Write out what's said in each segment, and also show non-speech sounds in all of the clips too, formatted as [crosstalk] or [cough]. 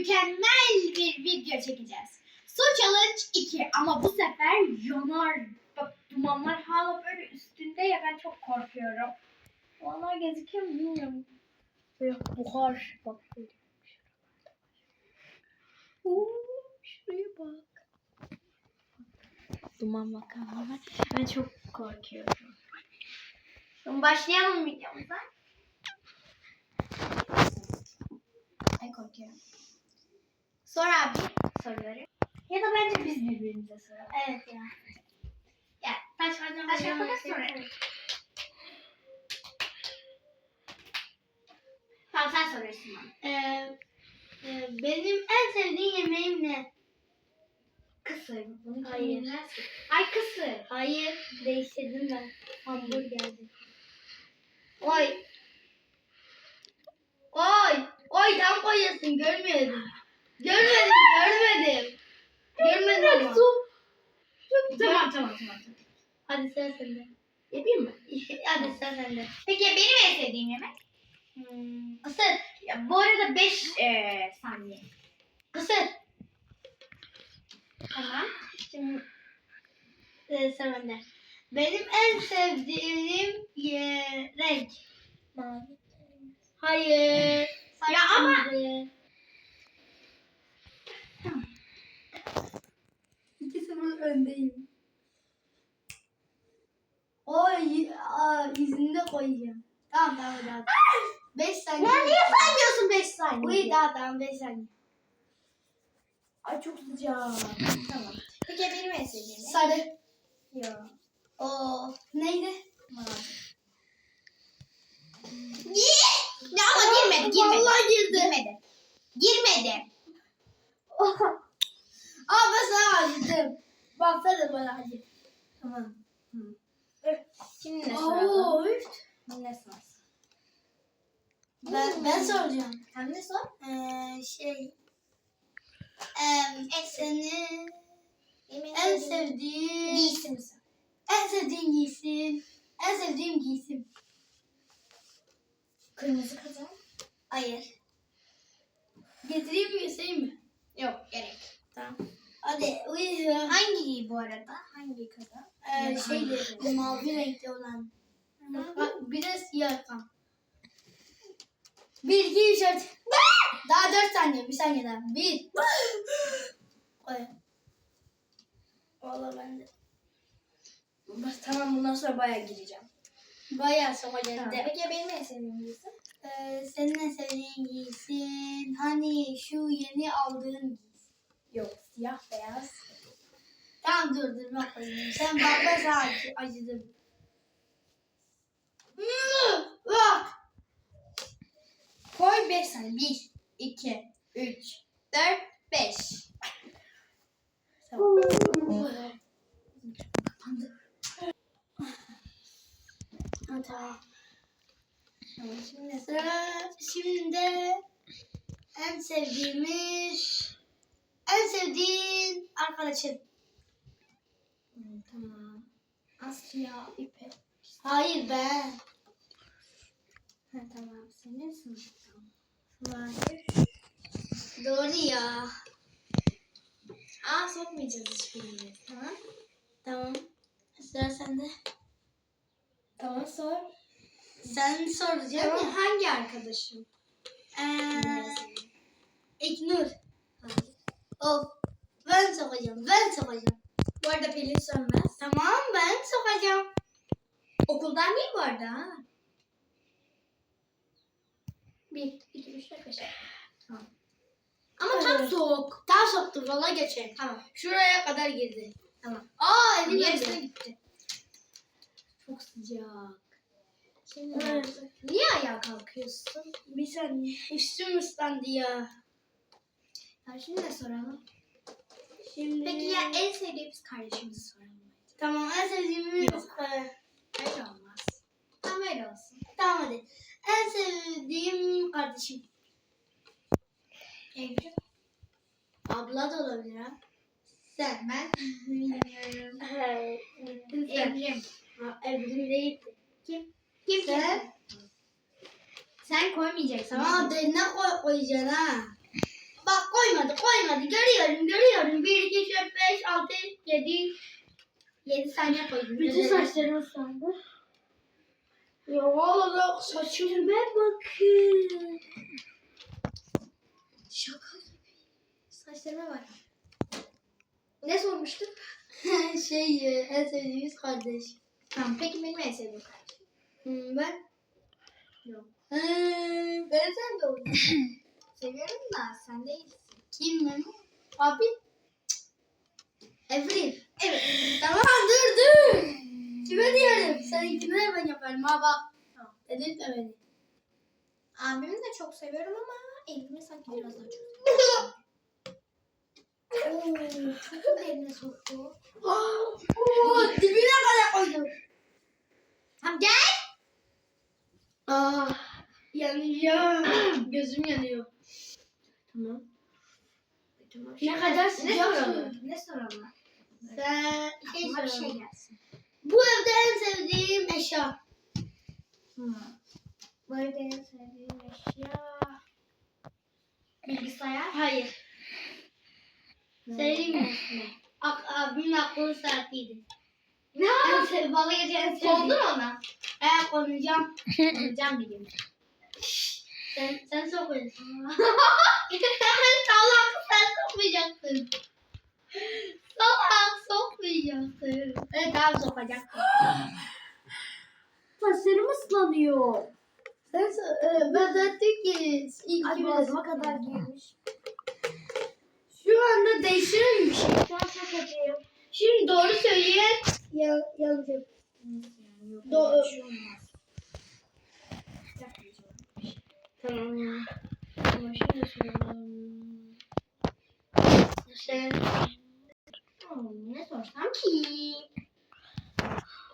mükemmel bir video çekeceğiz. Su Challenge 2 ama bu sefer yanar. Bak dumanlar hala böyle üstünde ya ben çok korkuyorum. Vallahi gözüküyor mu bilmiyorum. Böyle buhar bak böyle. Oo, şuraya bak. Duman bakalım. Ben çok korkuyorum. Şimdi başlayalım videomuza. Ay korkuyorum. Sor abi soruları. Ya da bence biz birbirimize soralım. Evet ya. Ya taş kağıt makas sonra. Tamam sen soruyorsun bana. Ee, e, benim en sevdiğim yemeğim ne? Kısır. Bunu Hayır. Ay kısır. Hayır. Değiştirdim ben. Hamburgerdi. Oy. Oy. Oy tam koyuyorsun. Görmedim. Görmedim. Görmedim. Görmedim ama. Tamam tamam tamam. tamam. Hadi sen sende. Yapayım mı? [laughs] Hadi sen sende. Peki benim en sevdiğim yemek? Hmm. Kısır. Ya bu arada 5 saniye. Kısır. Tamam. Şimdi e, sıra bende. Benim en sevdiğim ye, renk. Mavi. Hayır. Ya ama- Sarı. İki sıfır öndeyim. Oy, aa, yüzünde koyacağım. Tamam tamam hadi. Beş saniye. Ya niye saymıyorsun 5 saniye? Uy daha tamam beş saniye. Ay çok sıcak. Tamam. Peki benim en sevdiğim yemek? Sarı. Yok. O neydi? Mavi. Ya ama girmedi, girmedi. Vallahi girdi. Girmedi. Girmedi. Aa ben sana acıdım. Baksana bana acı. Tamam. Şimdi ne Oo, soralım? üf. Ne? Ben, ben soracağım. Sen ne sor? Ee, şey. Em, senin en sevdiğin Giysi misin? en sevdiğin giysin. En sevdiğim giysim. Kırmızı kazan. Hayır. Getireyim mi göstereyim mi? Yok gerek. Tamam. Hadi uyu. Hangi giy bu arada? Hangi kazan? Ee, hangi- mavi renkli olan. Bak bir de siyah kan. Bir, iki, üç, dört. Daha dört saniye. Bir saniye daha. Bir. Koy. Valla ben de. Tamam bundan sonra bayağı gireceğim. Bayağı sokacağım. Tamam. Peki benim en sevdiğim giysi? Ee, senin en sevdiğin giysin. Hani şu yeni aldığın giysin. Yok siyah beyaz. Tamam dur dur bak koyayım. Sen bak ben sana acı, acıdım. Hmm, Bak. Koy 5 saniye. 1, 2, 3, 4, 5. Tamam. Kapandı. Ha, tamam. Tamam şimdi Sıra şimdi en sevdiğimiz en sevdiğin arkadaşın. Hmm, tamam. Asya, İpek. Hayır ben. Ha, tamam. Senin sınıfın. Hayır. Doğru ya. Aa sokmayacağız hiçbirini. Tamam. Tamam. Sıra sende. Tamam sor. Sen soracaksın Tamam hangi arkadaşım? Ee, İknur. Of. Ben sokacağım. Ben sokacağım. Bu arada Pelin Sönmez. Tamam ben sokacağım. Okuldan değil bu arada ha. 1, 2, 3, 4, 5. Tamam. Ama tam soğuk. Tam soktum. Valla geçeyim. Tamam. Şuraya kadar girdi. Tamam. Aa elim Yarısına gitti. Çok sıcak. Şimdi Evet. Niye ayağa kalkıyorsun? Bir saniye. Üstüm ıslandı ya. Şimdi ne soralım? Şimdi. Peki ya en sevdiğimiz kardeşimizi soralım. Tamam en sevdiğimiz. Yok. Öyle olmaz. Tamam öyle olsun. tamam hadi. En sevdiğim kardeşim. Evrim. Abla da olabilir ha. Sen. Ben bilmiyorum. [laughs] Evrim. Ha, Evrim değil. Kim? Kim Sen. kim? Sen koymayacaksın. Tamam derine koy, koyacaksın ha. Bak koymadı koymadı. Görüyorum görüyorum. 1, 2, 3, 4, 5, 6, 7. 7 saniye koydum. Bütün saçlarım ıslandı. Ya valla saçım. bakın. Şaka. Saçlarıma bak. Ne sormuştuk? [laughs] şey e, en sevdiğimiz kardeş. Tamam peki benim en sevdiğim kardeşim. Hmm, ben? Yok. Hmm, ben sen de oldun. [laughs] Seviyorum da sen değilsin. Kim ben? Abi. Evrim. Evet. Tamam dur dur. Kime diyorum? Seninkini de ben yaparım ha bak. Tamam. Delirtme beni. Abimi de çok seviyorum ama elimi sanki biraz daha çok. Oo, çok derine soktu. Oo, dibine kadar koydum. Tamam gel. Ah, yanıyor. Gözüm yanıyor. Tamam. Tamam. Ne kadar Ne sıcak soralım? Ne soralım? Sen şey Aklıma bir şey soralım. gelsin. Bu evde en sevdiğim eşya. Hmm. Bu evde en sevdiğim eşya. Bilgisayar. Hayır. Söyleyeyim mi? Ak abimin akıllı saatiydi. Ne? En sev balı gece en sevdiğim. Kondu mu ona? Evet konacağım. Can bileyim. Sen, sen sokuyorsun. [laughs] Salak sen sokmayacaksın. Salak sokmayacaksın. Evet abi sokacak. [gasps] Saçlarım ıslanıyor. Sen e, ben zaten ki ilk Ay boğazıma kadar girmiş. Şu anda değiştirir bir şey. Şu an çok acıyım. Şimdi doğru söyleyen ya, yanlış yap. Doğru. Bir şey olmaz. Yapmayacağım. Tamam ya. Ama şimdi soralım. Sen ne sorsam ki?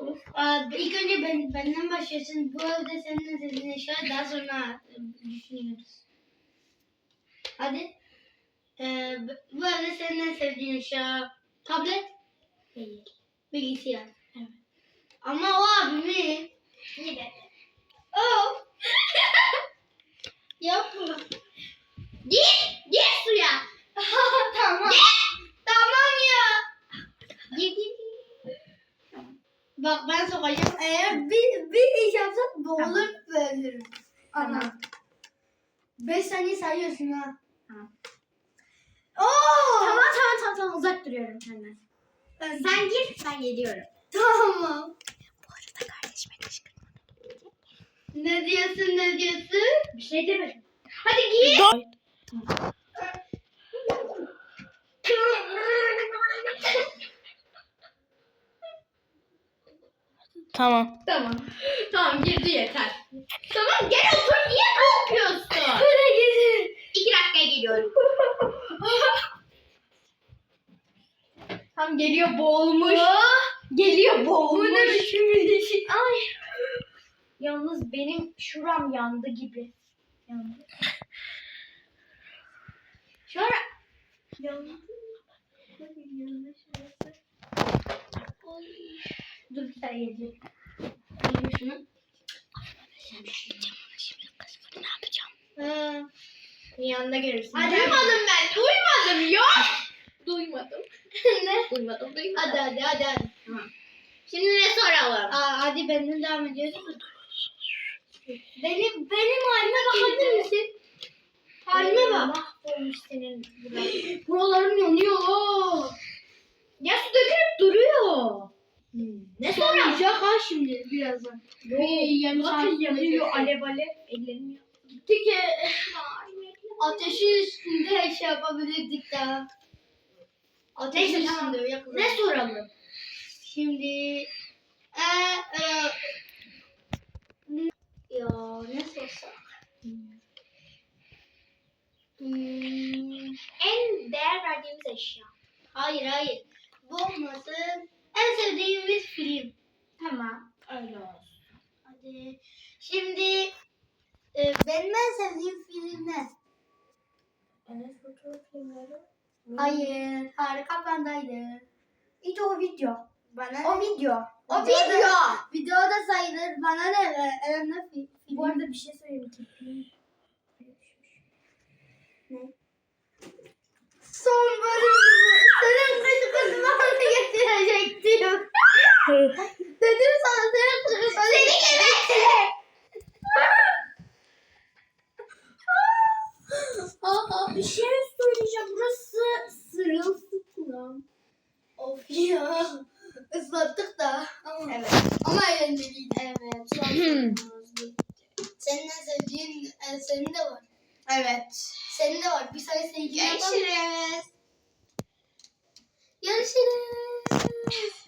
Of, aa, ilk önce ben, benden başlıyorsun. Bu evde senin dediğin eşya daha sonra e, düşünüyoruz. Hadi. Ee, bu evde senin en sevdiğin eşya tablet, Değil. bilgisayar. Evet. Ama o abimi Ne dedi? Yapma. Gir! Gir suya! [laughs] tamam. tamam ya. Gir gir gir. Bak ben sokacağım. Eğer bir, bir iş yapsak boğulur ve ölürüm. Ana. 5 saniye sayıyorsun ha. Tamam. Oo! Tamam tamam tamam tamam uzak duruyorum senden. Ben- Sen gir ben geliyorum. Tamam. Bu arada kardeşime kışkırtma. Ne diyorsun ne diyorsun? Şey demedim. Hadi gir. Tamam. Tamam. Tamam girdi yeter. Tamam gel otur niye kalkıyorsun? Böyle gidin. İki dakikaya geliyorum. Tam geliyor boğulmuş. Geliyor boğulmuş. Bu ne biçim bir iş? Ay. Yalnız benim şuram yandı gibi. Yandı. Şura. Yandı. Yandı şurası. Ay. Dur bir tane gelecek. Alayım şunu. Görürsün. Hadi. Duymadım ben. Duymadım ya. Duymadım. [laughs] ne? Duymadım. Duymadım. Hadi hadi hadi hadi. Şimdi ne soralım? Aa, hadi benden devam ediyorsun. Benim benim halime bakabilir misin? Halime bak. Mahvolmuş senin. Buralarım yanıyor. Ya su dökülüp duruyor. Hmm. Ne sonra? Yanacak ha şimdi birazdan. Bir yarım saat Bakın yanıyor alev alev. Ellerim yanıyor. Gitti ki ateşin üstünde her şey yapabilirdik daha. Tamam. üstünde. Ne soralım? Şimdi e, e, ya ne sorsak? Hmm, En değer verdiğimiz eşya. hayır hayır. Bu olmasın. En sevdiğimiz film. Tamam. Öyle olsun. Hadi. Şimdi e, benim en sevdiğim film ne? Enes Batur filmleri. Hayır. Harika Panda'ydı. İşte o video. Bana O video. O Video video. da- Video da sayılır. Bana ne? E, e, ne fi- film? Bu arada bir şey söyleyeyim. Kirpiğim. Ne? Son bölüm. Senin kışkırtmanı getirecektim. [laughs] Dedim sana senin kışkırtmanı Seni gebertirim. Bir şey söyleyeceğim. Burası sırılsıklam. of ya. Islattık da. Ama, Evet. ama eğlenceliydi. Evet. Senin en sevdiğin, e, senin de var. Evet. Senin de var. Bir sayı sevgili yapalım. Görüşürüz. Görüşürüz.